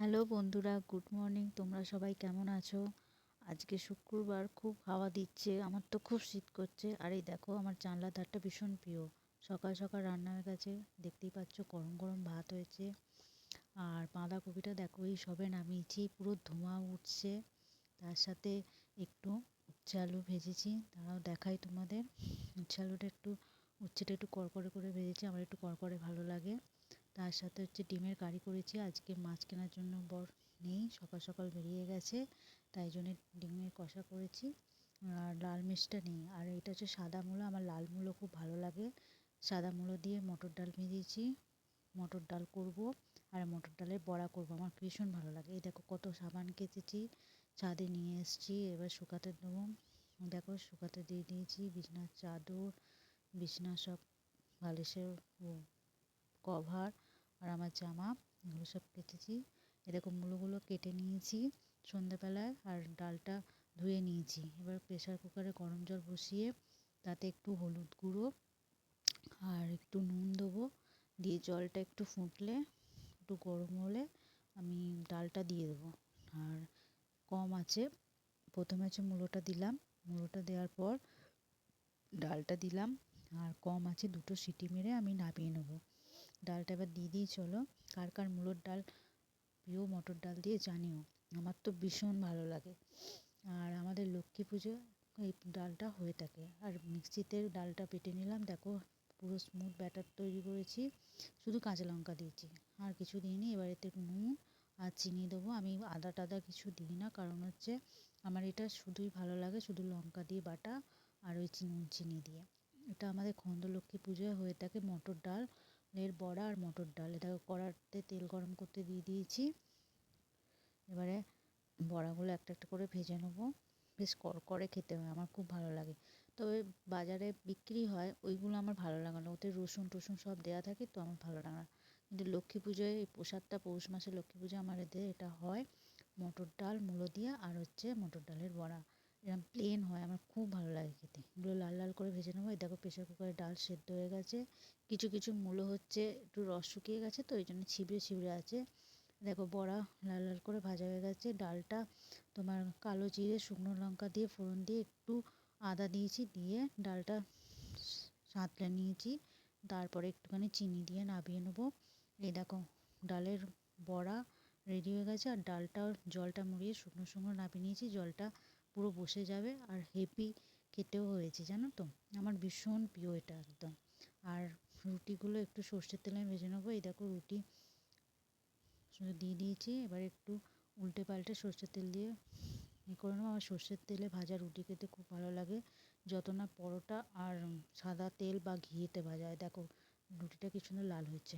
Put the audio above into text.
Hello বন্ধুরা, good morning. তোমরা সবাই কেমন আছো? আজকে শুক্রবার, খুব হাওয়া দিচ্ছে, আমার তো খুব শীত করছে। আর এই দেখো, আমার জানলা ধারটা ভীষণ প্রিয়। সকাল সকাল রান্না হয়ে গেছে দেখতেই পাচ্ছ গরম গরম ভাত হয়েছে। আর বাঁধাকপিটা দেখো, এই সবে নামিয়েছি, পুরো ধোঁয়া উঠছে। তার সাথে একটু উচ্ছে আলু ভেজেছি, তারাও দেখাই তোমাদের। উচ্ছে আলুটা একটু, উচ্ছেটা একটু কড়কড়ে করে ভেজেছি, আমার একটু কড়কড়ে ভালো লাগে। তার সাথে হচ্ছে ডিমের কারি করেছি। আজকে মাছ কেনার জন্য বর নেই, সকাল সকাল বেরিয়ে গেছে, তাই জন্য ডিমের কষা করেছি। আর লাল মিষ্টিটা নেই, আর এটা হচ্ছে সাদা মূলো, আমার লাল মূলো খুব ভালো লাগে। সাদা মূলো দিয়ে মটর ডাল ভেজেছি, মটর ডাল করব, আর মটর ডালের বড়া করব, আমার ভীষণ ভালো লাগে। এই দেখো কত সাবান কেচেছি, ছাদে নিয়ে এসেছি, এবার শুকাতে দেবো। দেখো শুকাতে দিয়ে দিয়েছি, বিছনার চাদর, বিছনা সব বালিশের কভার আর আমার জামা, এগুলো সব কেটেছি। এরকম মূলগুলো কেটে নিয়েছি সন্ধ্যেবেলায় আর ডালটা ধুয়ে নিয়েছি। এবার প্রেশার কুকারে গরম জল বসিয়ে তাতে একটু হলুদ গুঁড়ো আর একটু নুন দেবো। দিয়ে জলটা একটু ফুটলে, একটু গরম হলে আমি ডালটা দিয়ে দেবো। আর কম আছে, প্রথমে হচ্ছে মূলোটা দিলাম, মূলোটা দেওয়ার পর ডালটা দিলাম। আর কম আছে দুটো সিটি মেরে আমি নামিয়ে নেব। ডালটা এবার দিয়ে দিই, চলো। কার কার মুলোর ডাল প্রিয় মটর ডাল দিয়ে জানিও। আমার তো ভীষণ ভালো লাগে। আর আমাদের লক্ষ্মী পুজো, এই ডালটা হয়ে থাকে। আর মিক্সিতে ডালটা পেটে নিলাম, দেখো, পুরো স্মুথ ব্যাটার তৈরি করেছি। শুধু কাঁচা লঙ্কা দিয়েছি। আর কিছু দিইনি, এবার এতে নুন আর চিনি দেবো। আমি আদা টাদা কিছু দিই না, কারণ হচ্ছে আমার এটা শুধুই ভালো লাগে, শুধু লঙ্কা দিয়ে বাটা আর ওই নুন চিনি দিয়ে। এটা আমাদের খন্দলক্ষ্মী পুজোয় হয়ে থাকে মটর ডাল। এর বড়া আর মটর ডাল। এটা কড়াতে তেল গরম করতে দিয়ে দিয়েছি। এবারে বড়াগুলো একটা একটা করে ভেজে নেব। বেশ কড়কড়ে খেতে হয়, আমার খুব ভালো লাগে। তবে বাজারে বিক্রি হয়, ওইগুলো আমার ভালো লাগে না। ওতে রসুন টসুন সব দেওয়া থাকে তো আমার ভালো লাগে না। কিন্তু লক্ষ্মী পুজোয় এই প্রসাদটা, পৌষ মাসে লক্ষ্মী পুজো আমার এদের এটা হয় মটর ডাল, মূলো দিয়ে আর হচ্ছে মটর ডালের বড়া। এরকম প্লেন হয়। আমার খুব ভালো লাগে খেতে। এগুলো লাল লাল করে ভেজে নেব। এই দেখো প্রেশার কুকারে ডাল সেদ্ধ হয়ে গেছে। কিছু কিছু মূলো হচ্ছে, একটু রস শুকিয়ে গেছে তো, ওই জন্য ছিবড়ে ছিবড়ে আছে। দেখো বড়া লাল লাল করে ভাজা হয়ে গেছে। ডালটা তোমার কালো জিরে, শুকনো লঙ্কা দিয়ে, ফোড়ন দিয়ে একটু আদা দিয়েছি, দিয়ে ডালটা সাঁতলে নিয়েছি। তারপরে একটুখানি চিনি দিয়ে নাবিয়ে নেব। এই দেখো ডালের বড়া রেডি হয়ে গেছে। আর ডালটাও জলটা মুড়িয়ে শুকনো শুকনো নাবিয়ে নিয়েছি। জলটা পুরো বসে যাবে আর হেভি খেতেও হয়েছে, জানো তো? আমার ভীষণ প্রিয় এটা একদম। আর রুটিগুলো একটু সর্ষের তেলে ভেজে নেব। এই দেখো রুটি দিয়ে দিয়েছি। এবার একটু উল্টে পাল্টে সর্ষের তেল দিয়ে ই করে নেব। আমার সর্ষের তেলে ভাজা রুটি খেতে খুব ভালো লাগে। যত না পরোটা আর সাদা তেল বা ঘিয়েতে ভাজা হয়। দেখো রুটিটা কি সুন্দর লাল হয়েছে।